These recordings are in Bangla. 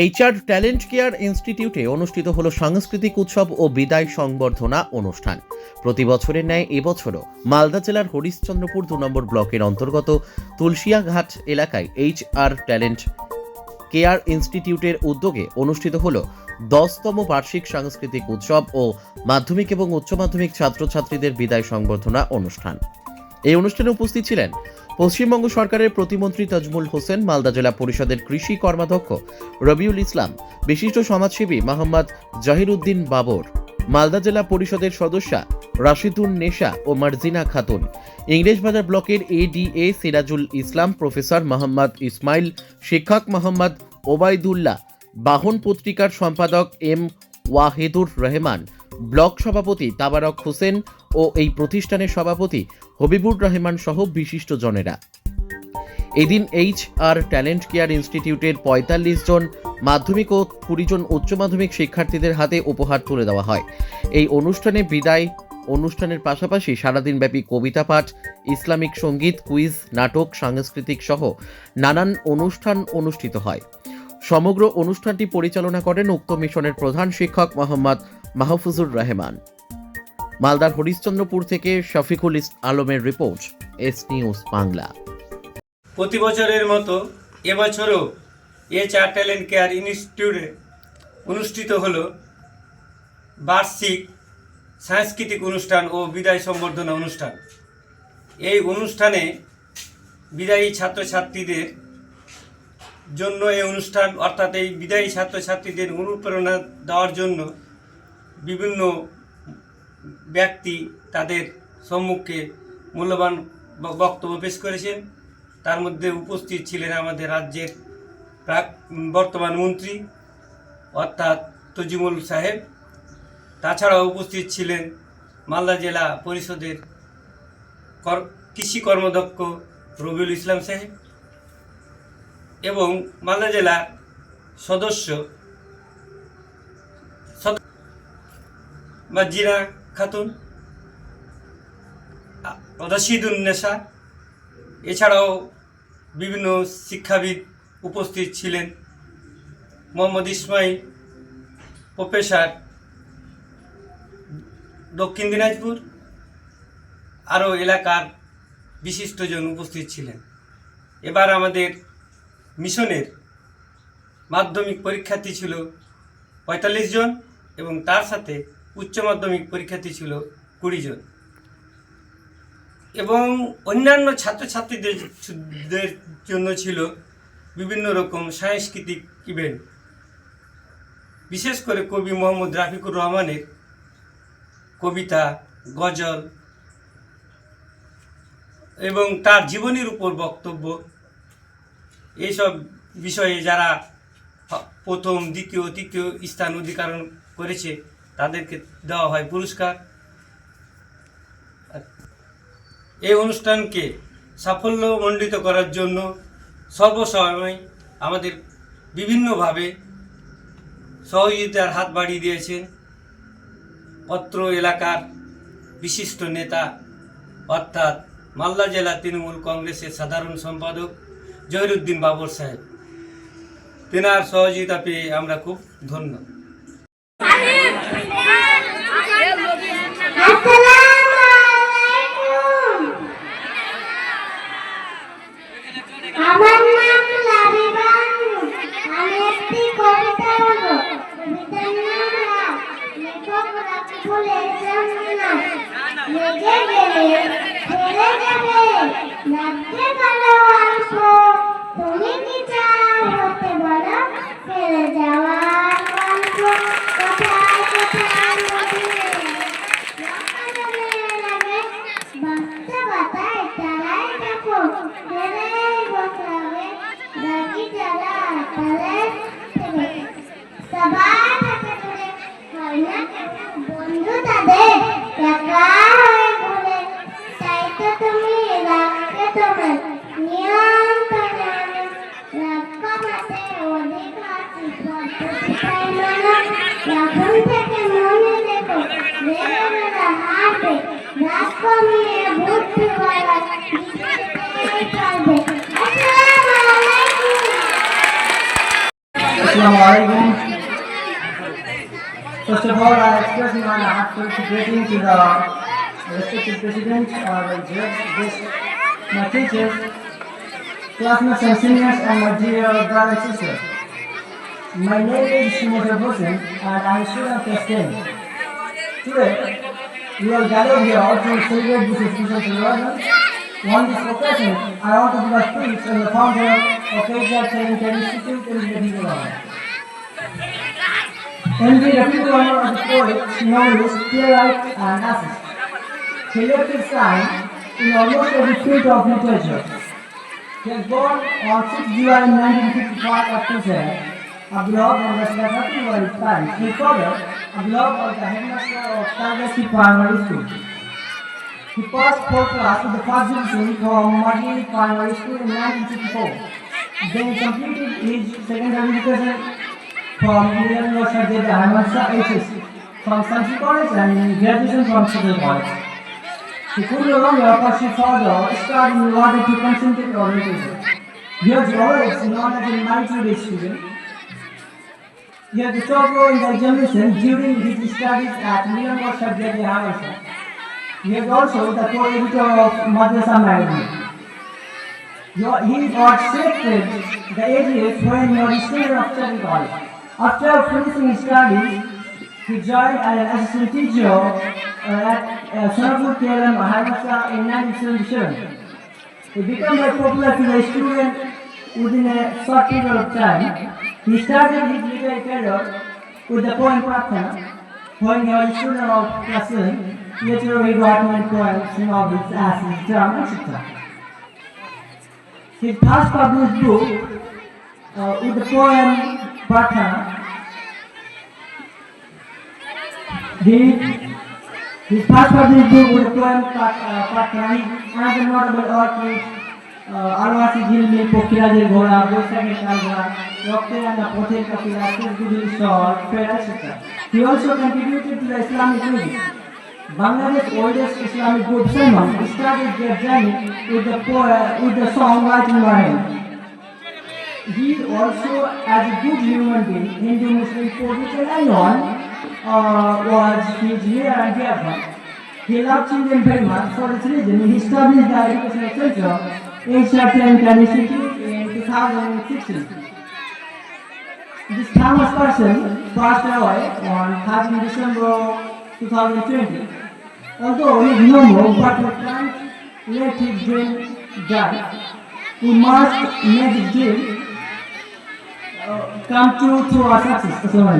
এইচআর ট্যালেন্ট কেয়ার ইনস্টিটিউটে অনুষ্ঠিত হলো সাংস্কৃতিক উৎসব ও বিদায় সংবর্ধনা অনুষ্ঠান। প্রতি বছরের ন্যায় এবছরও মালদা জেলার হরিশ্চন্দ্রপুর দু নম্বর ব্লকের অন্তর্গত তুলসিয়াঘাট এলাকায় এইচআর ট্যালেন্ট কেয়ার ইনস্টিটিউটের উদ্যোগে অনুষ্ঠিত হল দশতম বার্ষিক সাংস্কৃতিক উৎসব ও মাধ্যমিক এবং উচ্চ মাধ্যমিক ছাত্রছাত্রীদের বিদায় সংবর্ধনা অনুষ্ঠান। এই অনুষ্ঠানে উপস্থিত ছিলেন পশ্চিমবঙ্গ সরকারের প্রতিমন্ত্রী তাজমুল হোসেন মালদা জেলা পরিষদের কৃষি কর্মাধ্যক্ষ রবিউল ইসলাম, বিশিষ্ট সমাজসেবী মোহাম্মদ জাহিরুদ্দিন বাবর, মালদা জেলা পরিষদের সদস্যা রাশিদুন নেশা ও মার্জিনা খাতুন ইংরেজবাজার ব্লকের এডিএ সিরাজুল ইসলাম, প্রফেসর মোহাম্মদ ইসমাইল, শিক্ষক মোহাম্মদ ওবায়দুল্লাহ, বাহন পত্রিকার সম্পাদক এম ওয়াহিদুর রহমান, ব্লক সভাপতি তাবারক হোসেন ও এই প্রতিষ্ঠানের সভাপতি হবিবুর রহমান সহ বিশিষ্ট জনেরা এদিন এইচ আর ট্যালেন্ট কেয়ার ইনস্টিটিউটের পঁয়তাল্লিশ জন মাধ্যমিক ও কুড়ি জন উচ্চ মাধ্যমিক শিক্ষার্থীদের হাতে উপহার তুলে দেওয়া হয়। এই অনুষ্ঠানে বিদায়, অনুষ্ঠানের পাশাপাশি সারাদিনব্যাপী কবিতা পাঠ, ইসলামিক সংগীত, কুইজ, নাটক, সাংস্কৃতিক সহ নানান অনুষ্ঠান অনুষ্ঠিত হয়। সমগ্র অনুষ্ঠানটি পরিচালনা করেন উক্ত মিশনের প্রধান শিক্ষক মোহাম্মদ মাহফুজুর রহমান। মালদার হরিশ্চন্দ্রপুর থেকে শফিকুল আলমের রিপোর্ট, এস নিউজ বাংলা। প্রতি বছরের মতো এবছরও এ চার ট্যালেন্ট কেয়ার ইনস্টিটিউটে অনুষ্ঠিত হল বার্ষিক সাংস্কৃতিক অনুষ্ঠান ও বিদায় সম্বর্ধনা অনুষ্ঠান। এই অনুষ্ঠানে বিদায়ী ছাত্রছাত্রীদের জন্য এই অনুষ্ঠান, অর্থাৎ এই বিদায়ী ছাত্রছাত্রীদের অনুপ্রেরণা দেওয়ার জন্য বিভিন্ন ব্যক্তি তাদের সম্মুখে মূল্যবান বক্তব্য পেশ করেছেন। তার মধ্যে উপস্থিত ছিলেন আমাদের রাজ্যের প্রাক বর্তমান মন্ত্রী, অর্থাৎ তজিমুল সাহেব। তাছাড়াও উপস্থিত ছিলেন মালদা জেলা পরিষদের কৃষি কর্মদক্ষ রবিউল ইসলাম সাহেব এবং মালদা জেলার সদস্য বা জিনা খাতুন, আ- নেশা এছাড়াও বিভিন্ন শিক্ষাবিদ উপস্থিত ছিলেন। মোহাম্মদ ইসমাইল, প্রফেসর, দক্ষিণ দিনাজপুর, আরও এলাকার বিশিষ্টজন উপস্থিত ছিলেন। এবার আমাদের মিশনের মাধ্যমিক পরীক্ষার্থী ছিল পঁয়তাল্লিশ জন এবং তার সাথে উচ্চ মাধ্যমিক পরীক্ষার্থী ছিল কুড়ি জন। এবং অন্যান্য ছাত্রছাত্রীদের জন্য ছিল বিভিন্ন রকম সাংস্কৃতিক ইভেন্ট বিশেষ করে কবি মোহাম্মদ রাফিকুর রহমানের কবিতা, গজল এবং তার জীবনীর উপর বক্তব্য। এইসব বিষয়ে যারা প্রথম, দ্বিতীয়, তৃতীয় স্থান অধিকারণ করেছে তাদেরকে দেওয়া হয় পুরস্কার। এই অনুষ্ঠানকে সাফল্যমণ্ডিত করার জন্য সর্বসময় আমাদের বিভিন্নভাবে সহযোগিতার হাত বাড়িয়ে দিয়েছেন পত্র এলাকার বিশিষ্ট নেতা, অর্থাৎ মালদা জেলা তৃণমূল কংগ্রেসের সাধারণ সম্পাদক জহিরুদ্দিন বাবর সাহেব। তেনার সহযোগিতা পেয়ে আমরা খুব ধন্য। Yeah. থাকবো First of all, I express my heartfelt greeting to the respected president or judge, guest, my teachers, classmates and seniors, and my dear brother and sister. My name is Mr. Hussain, and I am student class 10. Today, we are gathered here to celebrate this special celebration one dislocation, aortic a breached and the founder of Fajar Center Institute is the people. And the people honor of the poet, known as playwright and. He left his sign in almost every field of literature. He was born on 6 July 1955 at a blog of the Saraswati World Times. A blog of the headmaster of Saraswati Primary School. He passed fourth class with the first division from Madhya Primary School in 1964. Then completed his secondary education from Indian University of Ahmadshah HS from Sanchi College and graduation from Civil College. He could no longer pursue further study in order to concentrate on education. He was always known as a military student. He had the top row in the examination during his studies at University of Ahmadshah. He is also the co-editor of Madrasa magazine. He got selected the AGS when he was a student of College. After finishing his studies, he joined as an assistant teacher uh, at uh, Sonapur KLM Maharashtra in 1977. He became very popular the student within a short period of time. He started his literary career with the poem Prarthana when he was a student of class 7. Later he wrote many poems, novels, essays, drama, etc. His first published book uh, with the poem Prarthana. He, his first published book with the poem Pra- uh. He another notable work is আরোয়াসি ঝিলমিল পক্ষীরাজের ঘোড়া বৈশাখের কালঘা রক্তের আনা পথের কাপিলা শিরগুলির স্বর etc. He also contributed to the Islamic music. Bangladesh oldest Islamic group Salman started their journey with the poem, with the song Writing Rahim. He also, as a good human being, Hindu Muslim poet and anyone, uh, was his near and dear one. He loved children very much. For this reason, he established the educational center in Shatlan Institute in 2016. This famous person passed away on 13 December 2020. Although no more, but we can't let his dream die. We must make his dream uh, come true through our success. তোমার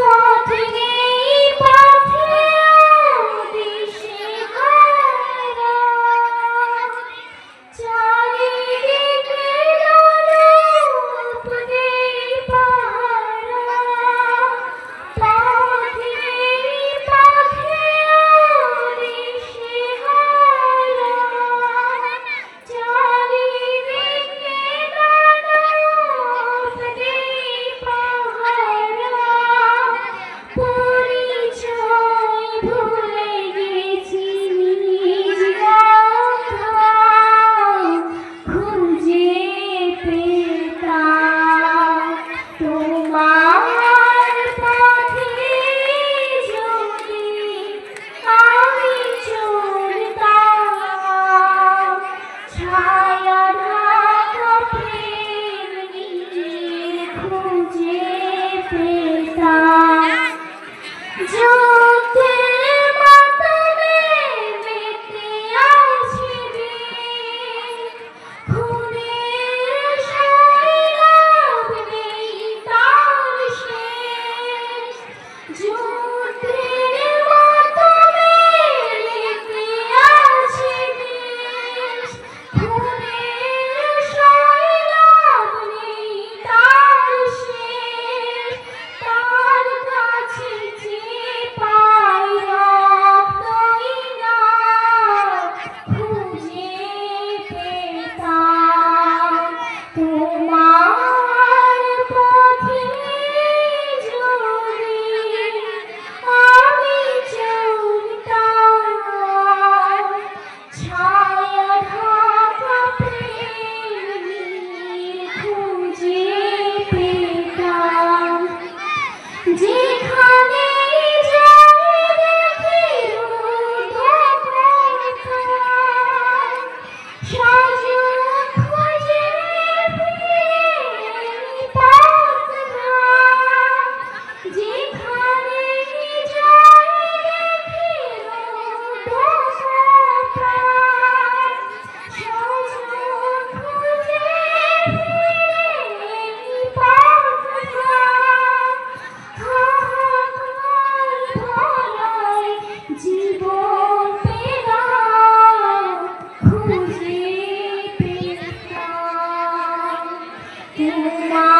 Bye. Yeah.